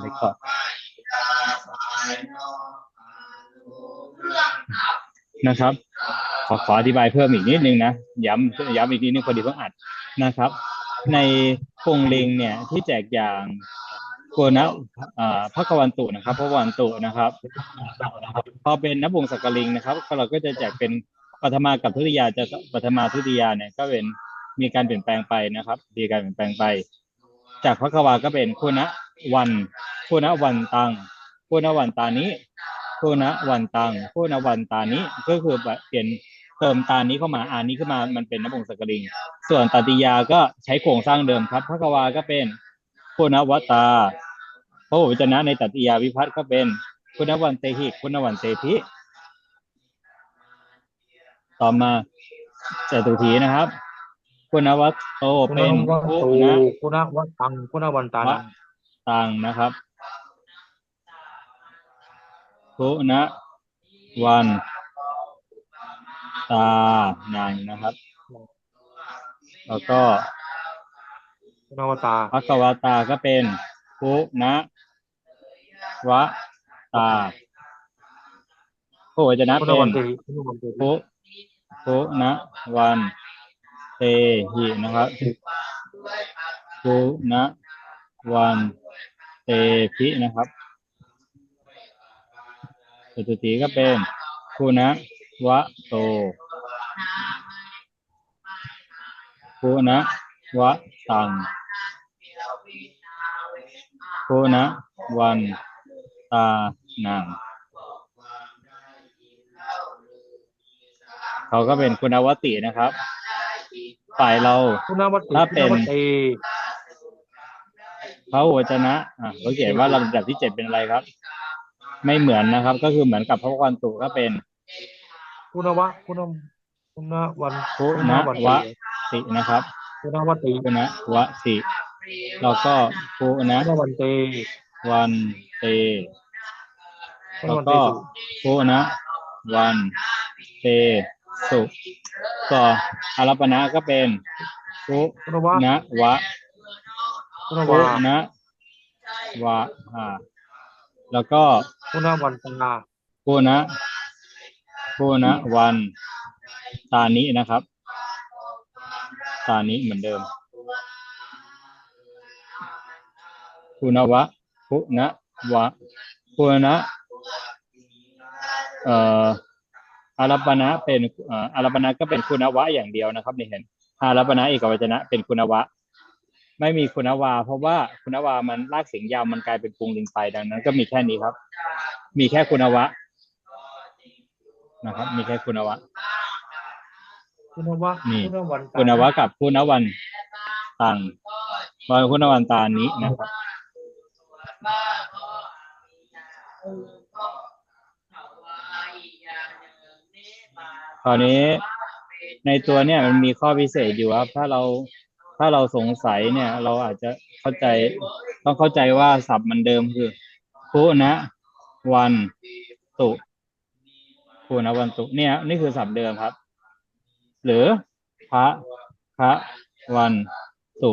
ไปก่อนนะครับ ขอขออธิบายเพิ่มอีกนิดนึงนะ ย้ำย้ำอีกนิดนึงพอดีเพิ่งอัดนะครับ ในพงเลงเนี่ยที่แจกอย่างโกนะพระกวันตุนะครับพระวันตุนะครับ พอเป็นนบวงศักลิงนะครับก็เราก็จะแจกเป็นปัทมากับทุติยาจะปัทมาทุติยาเนี่ยก็เป็นมีการเปลี่ยนแปลงไปนะครับมีการเปลี่ยนแปลงไป จากพระกวาก็เป็นคุณะวันคุณะวันตังคุณะวันตานี้คุณะวันตังคุณะวันตานี้ก็คือเปลี่ยนเติมตานี้เข้ามาอานี้ขึ้นมามันเป็นนบงศักลิง ส่วนตติยาก็ใช้โครงสร้างเดิมครับพระกวาก็เป็นคุณวัตตาพระวจนะในตติยาวิพัฒน์ก็เป็นคุณวันเตหิคุณวันเตพิต่อมาจตุถีนะครับ คุณวัตโตคุณเป็นวัตคุตูณคุณวัตตังคุณวันตังวะตังนะครับคุณวันตานางนะครับ แล้วก็คุณวตาพักวาตาก็เป็นคุณวะตาโอ้จะนะคุณเป็วันนเตคุณวันเตปุปุนะวันเต หินะครับปุนะวันเตพินะครับสตุติก็เป็นปุนะวะโตปุนะวะตังปุนะวันตานังเขาก็เป็นคุณวตินะครับ ฝ่ายเราคุณวัตติถ้าเป็นคุณวัตเตพระวจนะอะเขาเขียนว่าลำดับที่เจ็ดเป็นอะไรครับ ไม่เหมือนนะครับ ก็คือเหมือนกับพระวันตุก็เป็น คุณวะคุณคุณวันคุคุณนะวันวะเตตินะครับคุณวัตติคุนะวะติแล้วก็คุนะคุณวันเตวันเตคุณแล้ววันเตก็สุคุนะวันเต สุก็อารัปนะก็เป็นคุคุณวะนะวะคุณคุวะนะวะอ่าแล้วก็คุณวันตาโกนะโกนะวันตานี้นะครับ ตานี้เหมือนเดิมคุณวะคุณวะคุณะเอ่อ อารัปนะเป็นเอ่ออารัปนะก็เป็นคุณวะอย่างเดียวนะครับนี่เห็นอารัปนะเอกวจนะเป็นคุณวะ ไม่มีคุณวา เพราะว่าคุณวามันลากเสียงยาวมันกลายเป็นกรุงลิงไปดังนั้น ก็มีแค่นี้ครับ มีแค่คุณวะนะครับ มีแค่คุณวะคุณวะนี่คุณวันตาคุณวะกับคุณวันตังวันคุณวันตานี้นะครับ คราวนี้ในตัวเนี่ยมันมีข้อพิเศษอยู่ครับ ถ้าเราถ้าเราสงสัยเนี่ย เราอาจจะเข้าใจต้องเข้าใจว่าศัพท์มันเดิมคือคุนะวันตุคุนะวันตุเนี่ย นี่คือศัพท์เดิมครับ หรือพระพระวันตุ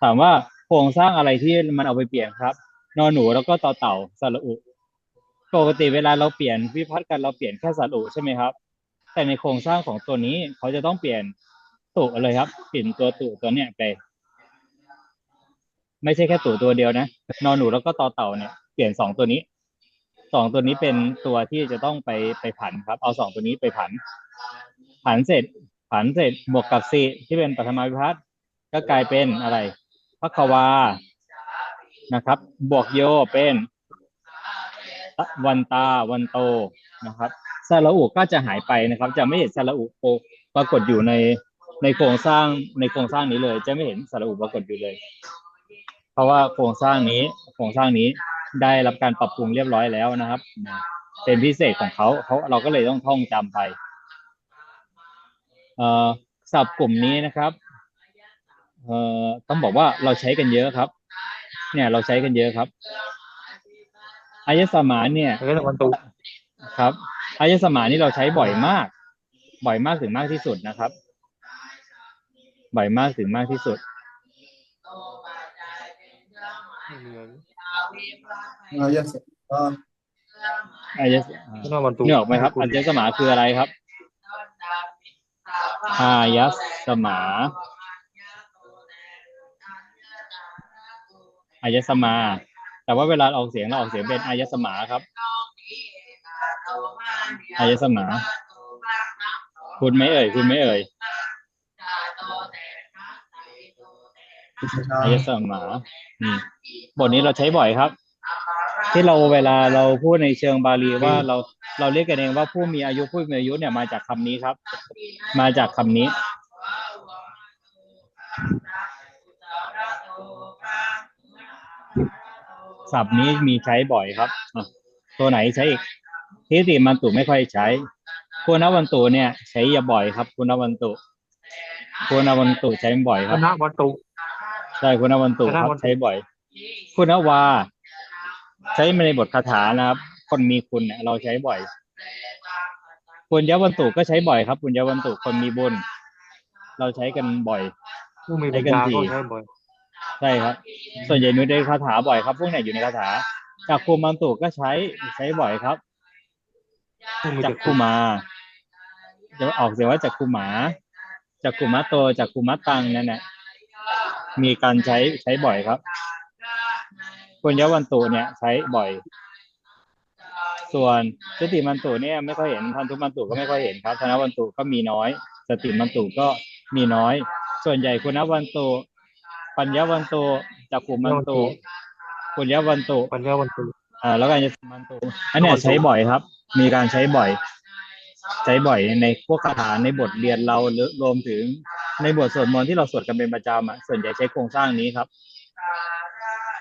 ถามว่าโครงสร้างอะไรที่มันเอาไปเปลี่ยนครับ นอนหนูแล้วก็ต่อเต่าสระอุ ปกติเวลาเราเปลี่ยนวิพัฒน์กันเราเปลี่ยนแค่สระอุใช่ไหมครับ แต่ในโครงสร้างของตัวนี้เขาจะต้องเปลี่ยนตุเลยครับ เปลี่ยนตัวตุตัวเนี้ยไป ไม่ใช่แค่ตุตัวเดียวนะนอนหนูแล้วก็ต่อเต่าเนี่ยเปลี่ยนสองตัวนี้สองตัวนี้เป็นตัวที่จะต้องไปไปผันครับ เอาสองตัวนี้ไปผัน ผันเสร็จ ผันเสร็จบวกกับสีที่เป็นปัทมาวิพัฒน์ก็กลายเป็นอะไรพักวานะครับ บวกโยเป็น วันตาวันโตนะครับสระอุก็จะหายไปนะครับ จะไม่เห็นสระอุโปปรากฏอยู่ในในโครงสร้างในโครงสร้างนี้เลย จะไม่เห็นสระอุปรากฏอยู่เลย เพราะว่าโครงสร้างนี้โครงสร้างนี้ได้รับการปรับปรุงเรียบร้อยแล้วนะครับ เป็นพิเศษของเขาเขาเราก็เลยต้องท่องจำไปเอ่อศัพท์กลุ่มนี้นะครับเอ่อต้องบอกว่าเราใช้กันเยอะครับ เนี่ยเราใช้กันเยอะครับ อายสมานเนี่ยเรื่องวันตุครับอายสมานนี่เราใช้บ่อยมาก บ่อยมากถึงมากที่สุดนะครับ บ่อยมากถึงมากที่สุดไม่มีอะไรอายะสมาอายะคุณวันตุนึกออกไหมครับอายะสมาคืออะไรครับอายะสมาอายะสมา แต่ว่าเวลาออกเสียงเราออกเสียงเป็นอายะสมาครับอายะสมา คุณไหม่เอ่ย คุณไหม่เอ่ยพุทธาอายะสมาอืมบทนี้เราใช้บ่อยครับ ที่เราเวลาเราพูดในเชิงบาลีว่าเราเราเรียกกันเองว่าผู้มีอายุผู้มีอายุเนี่ยมาจากคำนี้ครับ มาจากคำนี้ ศัพท์นี้มีใช้บ่อยครับอะตัวไหนใช้อีกทิฏฐิมันตุไม่ค่อยใช้คุณวันตุเนี่ย ใช้อย่าบ่อยครับ คุณวันตุคุณวันตุใช้บ่อยคครับณะวันตุใช่คุณวันตุครับคุณวันตุใช้บ่อย คุณวา ใช้มาในบทคาถานะครับ คนมีคุณเนี่ยเราใช้บ่อยคุณยวันตุก็ใช้บ่อยครับ คุณยวันตุคนมีบุญเราใช้กันบ่อยผู้มีใช้ปัญกันญาทีก็ ใช่ครับ ส่วนใหญ่อยู่ในคาถาบ่อยครับ พวกไหนอยู่ในคาถาจากภูมันตุก็ใช้ใช้บ่อยครับจากคูมาจะออกเสียงว่าจากคูหมาจากคูมาโตจากคูมาตังนั่นแหละมีการใช้ใช้บ่อยครับปุญญวันตุเนี่ย ใช้บ่อย ส่วนสติมันตุเนี่ย ไม่ค่อยเห็นพันธุมันตุก็ไม่ค่อยเห็นครับธนวันตุก็มีน้อย สติมันตุก็มีน้อย ส่วนใหญ่คุณวันตุ ปัญญวันตุจากขุมันตุปุญญวันตุปัญญาวันตุอ่าแล้วการจะมันตุอันเนี้ยใช้บ่อยครับ มีการใช้บ่อย ใช้บ่อยในพวกคาถาในบทเรียนเราหรือรวมถึงในบทสวดมนต์ที่เราสวดกันเป็นประจำอะส่วนใหญ่ใช้โครงสร้างนี้ครับ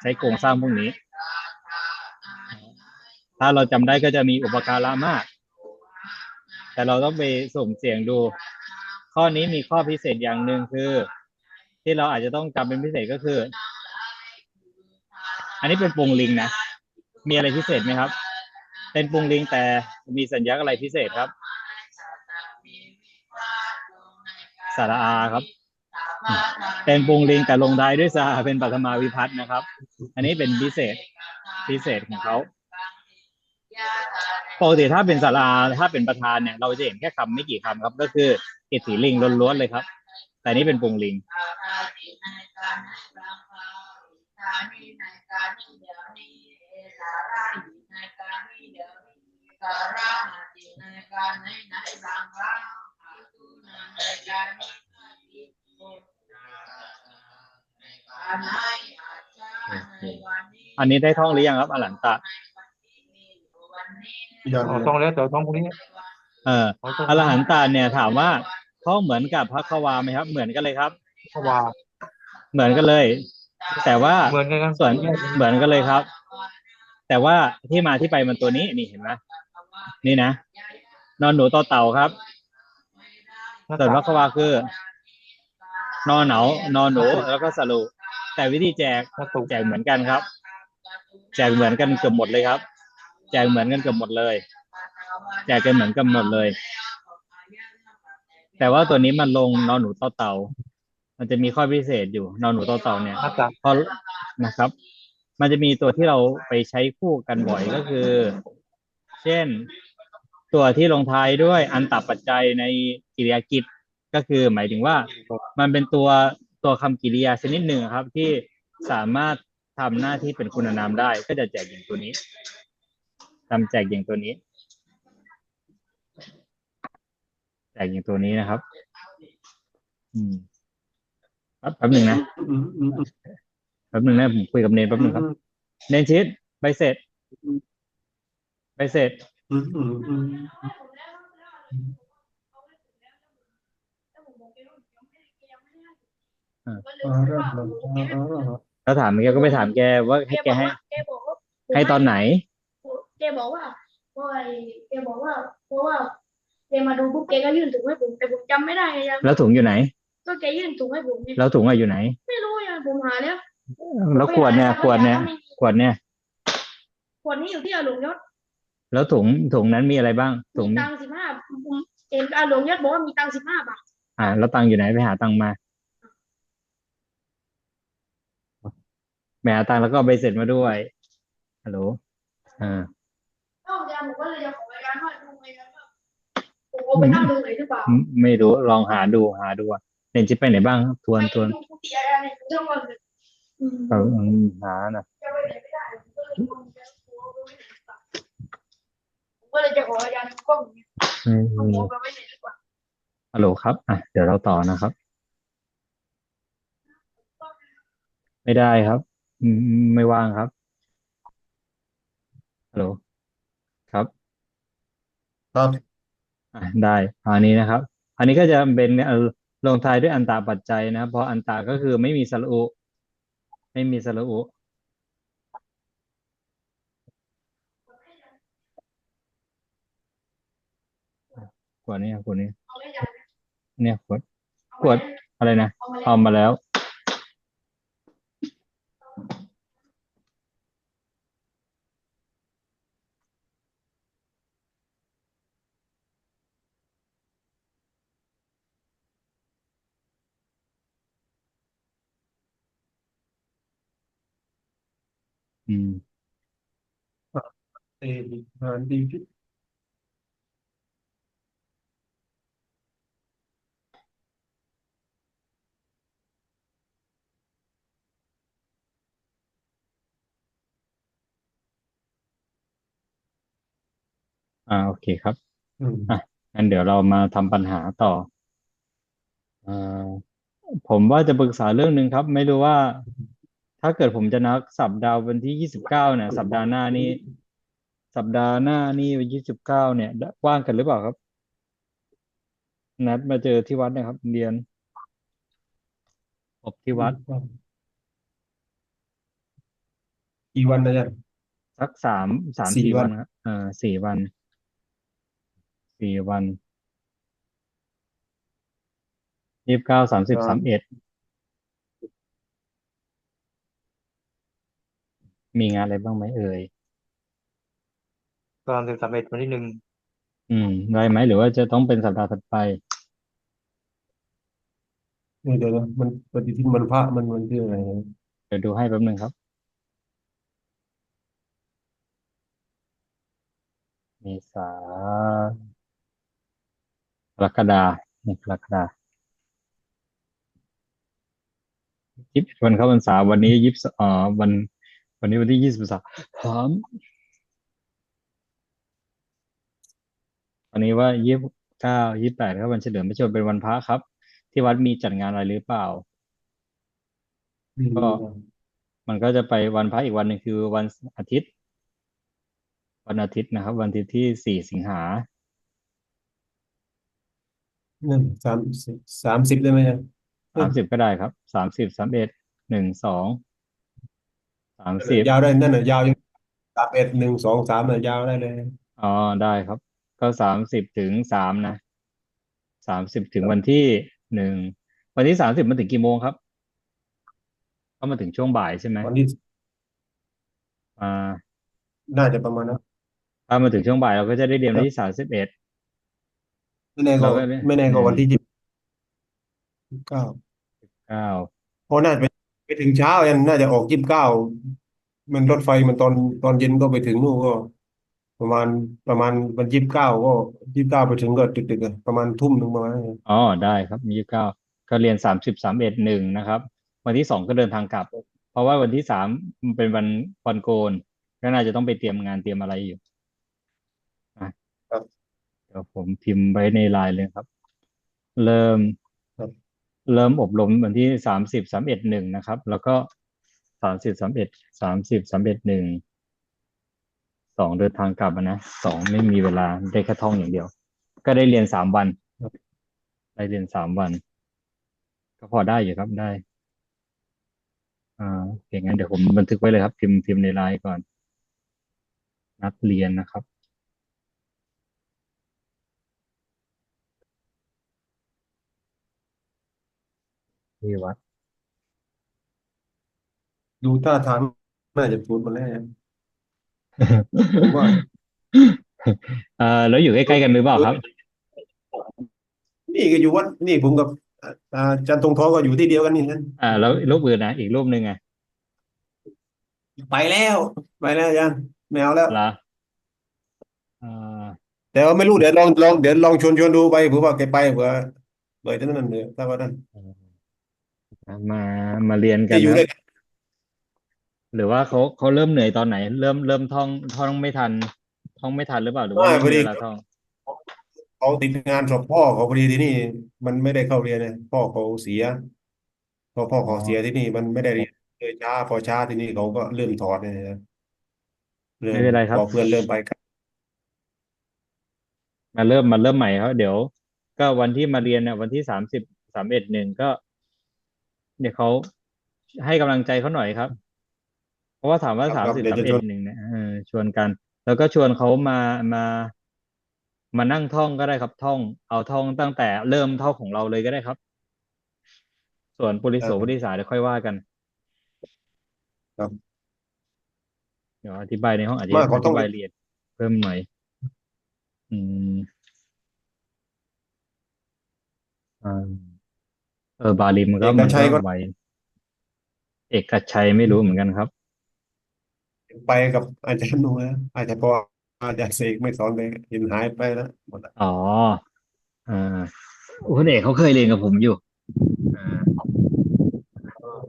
ใช้โครงสร้างพวกนี้ ถ้าเราจำได้ก็จะมีอุปการะมาก แต่เราต้องไปสุ่มเสี่ยงดู ข้อนี้มีข้อพิเศษอย่างหนึ่งคือ ที่เราอาจจะต้องจำเป็นพิเศษก็คือ อันนี้เป็นปรุงลิงนะมีอะไรพิเศษไหมครับ เป็นปรุงลิงแต่มีสัญญาอะไรพิเศษครับสาระอาครับ เป็นปรุงลิงแต่ลงท้ด้วยสาเป็นปัทมาวิพัฒน์นะครับ อันนี้เป็นพิเศษพิเศษของเขาปกติถ้าเป็นสาราถ้าเป็นประธานเนี่ย เราจะเห็นแค่คำไม่กี่คำครับ ก็คืออิทธิลิงล้วนๆเลยครับ แต่นี่เป็นปรุงลิงอันนี้ได้ท่องหรือยังครับอลันตะอย่างอ๋อเดียวต้องแล้วแต่ต้องพวกนี้เอออ๋อต้องอรหันตาเนี่ยถามว่า ท่องเหมือนกับพระควาไหมครับ เหมือนกันเลยครับเพราะว่าเหมือนกันเลย แต่ว่าเหมือนกันครับส่วนเหมือนกันเลยครับ แต่ว่าที่มาที่ไปมันตัวนี้นี่เห็นไหมนี่นะนอนหนูต่อเต่าครับส่วนพระควาคือนอนเหนานอนหนูแล้วก็สรุแต่วิธีแจกวัตถุแจกเหมือนกันครับ แจกเหมือนกันเกือบหมดเลยครับ แจกเหมือนกันเกือบหมดเลย แจกกันเหมือนกันหมดเลย แต่ว่าตัวนี้มันลงนอนหนูต่อเต่า มันจะมีข้อพิเศษอยู่นอนหนูต่อเต่าเนี่ยหน้ากากเพราะนะครับ มันจะมีตัวที่เราไปใช้คู่กันบ่อยก็คือ เช่น ตัวที่ลงท้ายด้วยอันตับปัจจัยในกิริยากิจก็คือหมายถึงว่ามันเป็นตัวตัวคำกริยาชนิดหนึ่งครับ ที่สามารถทำหน้าที่เป็นคุณนามได้ ก็จะแจกอย่างตัวนี้ทำแจกอย่างตัวนี้ แจกอย่างตัวนี้นะครับ อืมแป๊บหนึ่งนะแป๊บหนึ่งนะผมคุยกับเนนแป๊บหนึ่งครับ เนนชิดใบเสร็จใบเสร็จเริ่มแล้วอ่าถามแกก็ไปถามแกว่าให้แกให้ให้ตอนไหน แกบอกว่าเพราแกบอกว่าเพราะว่า แกมาดูปุ๊บแกก็ยื่นถุงให้ผมแต่ผมจำไม่ได้ไงยังแล้วถุงอยู่ไหน ก็แกยื่นถุงให้ผมเนี่ยแล้วถุงอะอยู่ไหน ไม่รู้ยังผมหาแล้วแล้วขวดเนี่ยขวดเนี่ยขวดเนี่ยขวดนี้อยู่ที่อาหลวงยศแล้วถุงถุงนั้นมีอะไรบ้าง ถุงมีตังค์สิบห้าผมเห็นอาหลวงยศบอกว่ามีตังค์สิบห้าบาทอ่าแล้วตังค์อยู่ไหนไปหาตังค์มาไปหาตังค์แล้วก็เอาใบเสร็จมาด้วยฮัลโหลอ่านอกจากผมก็เลยจะขอรายการว่าดูรายการว่าผม เอาไปนั่งดูไหนหรือเปล่าไม่ไม่รู้ลองหาดูหาดูว่าเรียนจิตไปไหนบ้างครับทวนทวนไม่ดูที่รายการเนี่ยผมทั้งวันเลยอืมเอออืมหานะจะไปไหนไม่ได้ผมก็เลยงงจะกลัวว่าไม่ไหนหรือเปล่าผมก็เลยจะขอรายการกล้องเนี่ยไม่เอามีหัวไปไว้ไหนดีกว่าฮัลโหลครับอะเดี๋ยวเราต่อนะครับ ไม่ได้ครับอืมไม่ว่างครับฮัลโหลครับครับ อะได้อันนี้นะครับ อันนี้ก็จะเป็นเอ่อลงท้ายด้วยอันตาปัจจัยนะครับเพราะอันตาก็คือไม่มีสระอุ ไม่มีสระอุขวดนี้ขวดนี้ เนี่ยขวดขวดอะไรนะเอามาแล้ว อืม เอดีงานดีพิษอ่าโอเคครับอืมงั้นเดี๋ยวเรามาทำปัญหาต่ออ่าผมว่าจะปรึกษาเรื่องหนึ่งครับ ไม่รู้ว่า ถ้าเกิดผมจะนัดสัปดาห์วันที่ยี่สิบเก้าเนี่ยสัปดาห์หน้านี่ สัปดาห์หน้านี่วันยี่สิบเก้าเนี่ยว่างกันหรือเปล่าครับ นัดมาเจอที่วัดนะครับเรียนพบที่วัดกี่วันนะจ๊ะสักสามสามสี่สี่วัวันนครับเอ่าสี่วันสี่วันยี่สิบเก้าสามสิบสามเอ็ดมีงานอะไรบ้างไหมเอ่ย ตอนสิบสามเอ็ดวันที่หนึ่งอืมได้ไหมหรือว่าจะต้องเป็นสัปดาห์ถัดไปเออเดี๋ยวนะมันปฏิทินมันพระมันมันที่อะไรเดี๋ยวดูให้แป๊บหนึ่งครับ เมษากรกฎาเนี่ยกรกฎายี่สิบวันเข้าพรรษาวันนี้ยี่สิบเอ่อวัน วันนี้วันที่ยี่สิบสาม วันนี้ว่ายี่สิบเก้ายี่สิบแปดครับวันเฉลิมพระชนม์เป็นวันพระครับ ที่วัดมีจัดงานอะไรหรือเปล่า ก็มันก็จะไปวันพระอีกวันหนึ่งคือวันอาทิตย์ วันอาทิตย์นะครับ วันอาทิตย์ที่สี่สิงหานั่นสามสิบสามสิบได้ไหมจ๊ะสามสิบก็ได้ครับสามสิบสามเอ็ดหนึ่งสองสามสิบยาวได้นั่นน่ะยาวยังสามเอ็ดหนึ่งสองสามน่ะยาวได้เลยอ๋อได้ครับ ก็สามสิบถึงสามนะสามสิบถึงวันที่หนึ่งวันที่สามสิบมันถึงกี่โมงครับ ก็มาถึงช่วงบ่ายใช่ไหมวันที่อ่าน่าจะประมาณนั้นถ้ามาถึงช่วงบ่ายเราก็จะได้เรียนวันที่สามสิบเอ็ดไม่แน่ก็เราก็ไม่ไม่แน่ก็อืมวันที่ยี่สิบเก้าเก้าเพราะน่าจะไปไปถึงเช้ายันน่าจะออกยี่สิบเก้ามันรถไฟมันตอนตอนเย็นก็ไปถึงนู่นก็ ประมาณประมาณวันยี่สิบเก้าก็ยี่สิบเก้าไปถึงก็ดึกๆอะประมาณทุ่มหนึ่งประมาณนั้นอ๋อได้ครับยี่สิบเก้าก็เรียนสามสิบสามเอ็ดหนึ่งนะครับ วันที่สองก็เดินทางกลับ เพราะว่าวันที่สามมันเป็นวันวันโกนก็น่าจะต้องไปเตรียมงานเตรียมอะไรอยู่อะครับเดี๋ยวผมพิมพ์ไว้ในไลน์เลยครับ เริ่ม ครับ เริ่มอบรมวันที่สามสิบสามเอ็ดหนึ่งนะครับ แล้วก็สามสิบสามเอ็ดสามสิบสามเอ็ดหนึ่ง สองเดินทางกลับนะสองไม่มีเวลาได้แค่ท่องอย่างเดียว ก็ได้เรียนสามวันได้เรียนสามวัน ก็พอได้อยู่ครับได้ อ่าโอเคงั้นเดี๋ยวผมบันทึกไว้เลยครับ พิมพ์พิมพ์ในไลน์ก่อน นัดเรียนนะครับที่วัดดูท่าทางน่าจะพูดมาแล้ว ว่าเอ่อแล้วอยู่ใกล้ๆกันหรือเปล่าครับ นี่ก็อยู่วัดนี่ผมกับอาอาจารย์ธงทองก็อยู่ที่เดียวกันนี่นั่นอ่า แล้วรูปอื่นนะอีกรูปหนึ่งอะไปแล้ว ไปแล้วยังไม่เอาแล้วเหรออ่าแต่ว่าไม่รู้เดี๋ยวลองลองเดี๋ยวลองชวนชวนดูไปเผื่อว่าแกไปเผื่อเผื่อจะนั่นเนี่ยถ้าว่านั่นมามาเรียนกัจะนอยู่นะด้วยกัน หรือว่าเขาเขาเริ่มเหนื่อยตอนไหน เริ่มเริ่มท่องท่องไม่ทัน ท่องไม่ทันหรือเปล่าหรือว่าไม่ไม่พอมีดี เวลาท่องเขาติดงานศพพ่อเขาพอดีที่นี่ มันไม่ได้เข้าเรียนเนี่ยพ่อเขาเสียพอพ่อเขาเสียที่นี่ มันไม่ได้เรียนเลยช้าพอช้าที่นี่เขาก็เริ่มถอดเนี่ยนะเริ่มไม่เป็นไรครับ พอเพื่อนเริ่มไปกันมาเริ่มมาเริ่มใหม่เขาเดี๋ยว ก็วันที่มาเรียนเนี่ยวันที่สามสิบสามเอ็ดหนึ่งก็ เดี๋ยวเขาให้กำลังใจเขาหน่อยครับ เพราะว่าถามว่าคสารัมบครับสิบเดี๋ยวสามจะเอ็ชดวน หนึ่งเนี่ยเออชวนกัน แล้วก็ชวนเขามามามานั่งท่องก็ได้ครับท่อง เอาท่องตั้งแต่เริ่มเท่าของเราเลยก็ได้ครับ ส่วนปุริโสปุริสาเดี๋ยวค่อยว่ากันครับ เดี๋ยวอธิบายในห้องอาจจะไมาเขาอต้อธิงบายละเอียดเพิ่มหน่อยอืมอ่าเออบาลีมันก็เอกมันชัยก็ก็ ไวเอกชัยไม่รู้เหมือนกันครับ ไปกับอาจารย์หนูนะอาจจะพออาจารย์เสกไม่สอนเลยเห็นหายไปแล้วหมดละอ๋ออ่าคุณเอกเขาเคยเรียนกับผมอยู่อ่า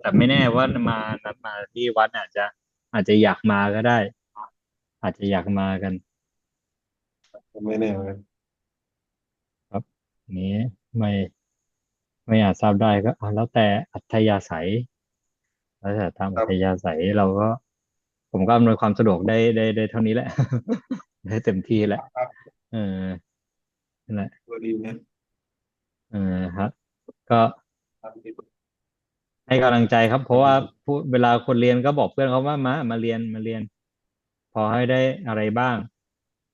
แต่ไม่แน่ว่ามานัดมาที่วัดอาจจะ อาจจะอยากมาก็ได้ อาจจะอยากมากัน ไม่แน่เหมือนกันนี้ไม่ไม่อาจทราบได้ก็เอาแล้วแต่อัธยาศัยแล้วแต่ตามอัธยาศัยเราก็ ผมก็อำนวยความสะดวกได้ได้ได้เท่านี้แหละ ได้เต็มที่แหละเออนั่นแหละตัวดีนะเออครับ ก็ให้กำลังใจครับ เพราะว่าผู้เวลาคนเรียนก็บอกเพื่อนเขาว่ามามาเรียนมาเรียน พอให้ได้อะไรบ้าง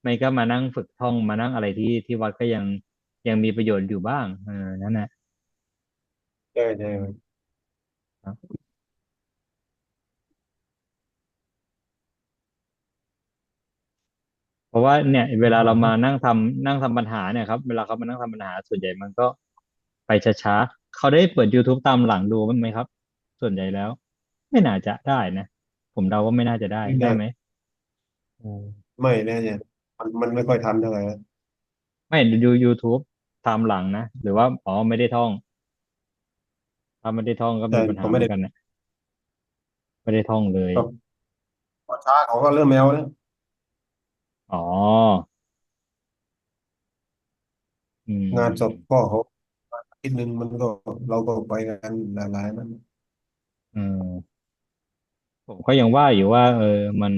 ไม่ก็มานั่งฝึกท่องมานั่งอะไรที่ที่วัดก็ยังยังมีประโยชน์อยู่บ้างเออนั่นแหละใช่ใช่ เพ ราะว่าเนี่ยเวลาเรามานั่งทำนั่งทำปัญหาเนี่ยครับเวลาเขามานั่งทำปัญหาส่วนใหญ่มันก็ไปช้าๆเขาได้เปิด YouTube ตามหลังดูบ้างไหมครับ ส่วนใหญ่แล้ว ไม่น่าจะได้นะ ผมเดาว่าไม่น่าจะได้ ได้ไหมอืมไม่แน่เนี่ยมันมันไม่ค่อยทันเท่าไหร่นะไม่ดู YouTube ตามหลังนะหรือว่าอ๋อไม่ได้ท่อง ถ้าไม่ได้ท่องก็มีใช่ปัญหาผมเหมืไม่อได้นกันนะไม่ได้ท่องเลยครับพอช้าเขาก็เริ่มแมวแล้ว อ๋อ อืมงานศพพ่อเขาอาทิตย์หนึ่งมันก็เราก็ไปกันหลายๆนั้นอืมผมก็ยังว่าอยู่ว่า เออ มัน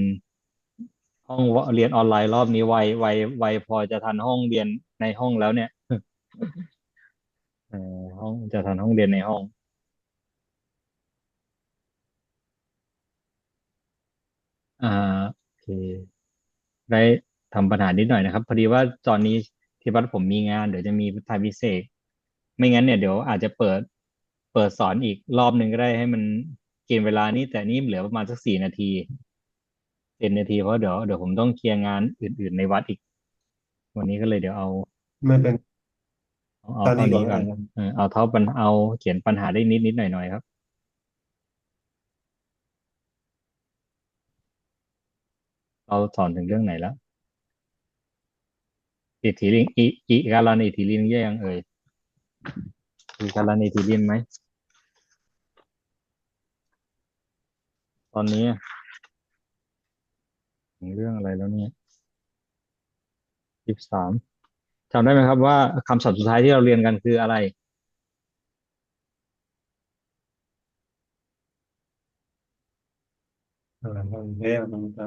ห้องเรียนออนไลน์รอบนี้ไวไวไวพอจะทันห้องเรียนในห้องแล้วเนี่ย เออห้องจะทันห้องเรียนในห้อง อ่าโอเค ได้ทำปัญหานิดหน่อยนะครับ พอดีว่าตอนนี้ที่วัดผมมีงานเดี๋ยวจะมีทายพิเศษ ไม่งั้นเนี่ยเดี๋ยวอาจจะเปิดเปิดสอนอีกรอบหนึ่งก็ได้ให้มันกินเวลานี้แต่นี่เหลือประมาณสักสี่นาทีเจ็ดนาทีเพราะเดี๋ยวเดี๋ยวผมต้องเคลียร์งานอื่น ๆ ในวัดอีก วันนี้ก็เลยเดี๋ยวเอาไม่เป็นเอาเอาตอนเท่านี้ก่อนนี้ก่อนนะเออเอาเท่าปัญเอาเขียนปัญหาได้นิดนิดหน่อยหน่อยๆครับ เราสอนถึงเรื่องไหนแล้ว อิทธิลิงอิอิการันอิทธิลิงแย่ยังเอ่ยอิการันอิทธิลิงไหม ตอนนี้ถึงเรื่องอะไรแล้วเนี่ยยี่สิบสามจำได้ไหมครับว่าคำศัพท์สุดท้ายที่เราเรียนกันคืออะไรเออมันแล้วมันจะ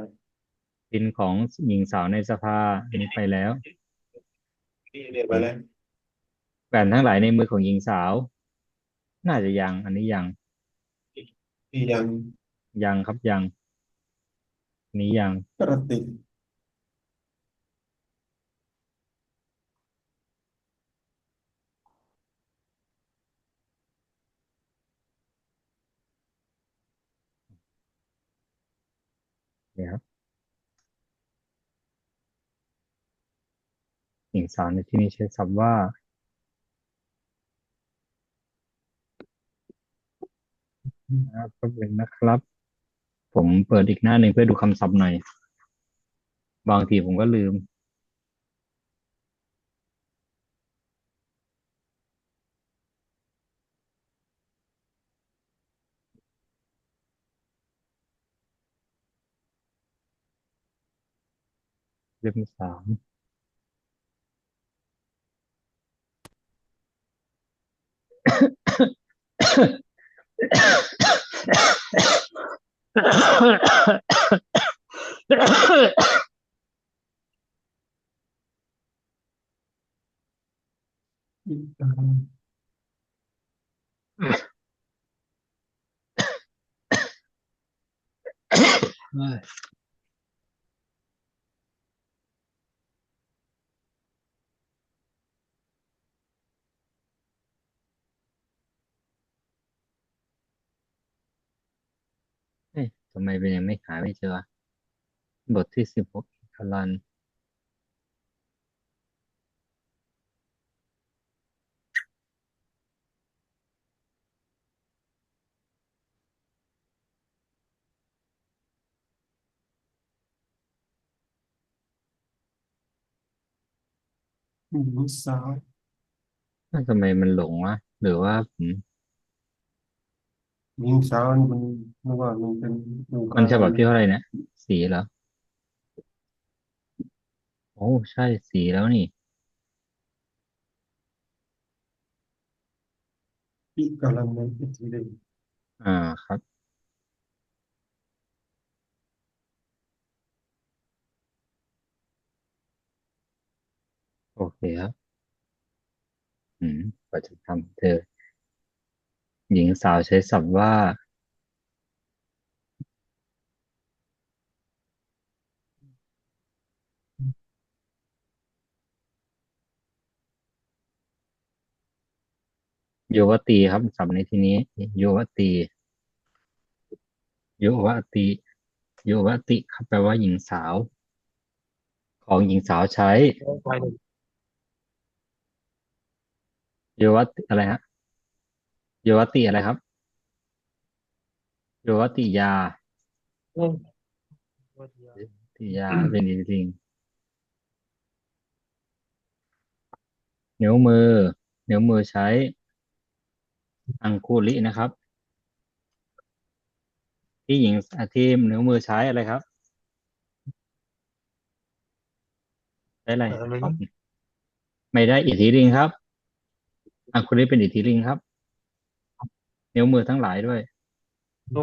ดินของหญิงสาวในสภาอันนี้ไปแล้วนี่เรียนไปแล้วแหวนทั้งหลายในมือของหญิงสาว น่าจะยัง อันนี้ยังที่ยังยังครับยังอันนี้ยังกระติกเนี่ยครับหญิง สาวในที่นี้ใช้ศัพท์ว่า นะครับแป๊บนึงนะครับ ผมเปิดอีกหน้าหนึ่งเพื่อดูคำศัพท์หน่อย บางทีผมก็ลืม เล่มสาม Nice. ทำไมเป็นยังไม่หาไม่เจอวะบทที่สิบหกพลันหญิงสาวทำไมมันหลงวะ หรือว่าผม หญิงสาวนี่มันนึกว่ามันเป็นมันฉบับที่เท่าไหร่นะสีเหรอโอ้ใช่สีแล้วนี่ที่กำลังในพิธีเลยอ่าครับ โอเคครับ อืมกว่าจะทำเธอ หญิงสาวใช้ศัพท์ว่าโยวตีครับศัพท์ในที่นี้โยวตีโยวติโยวติครับแปลว่าหญิงสาว ของหญิงสาวใช้ไปเลยโยวติอะไรฮะ โยวติอะไรครับโยวติยาเอ้ยติยาเป็นจริงๆนิ้วมือ นิ้วมือใช้ อังคุลินะครับ ที่หญิงอะที่นิ้วมือใช้อะไรครับใช้อะไรอะไรตอบนะไม่ได้อิทธิลิงครับอังคุลิเป็นอิทธิลิงครับ นิ้วมือทั้งหลายด้วยดู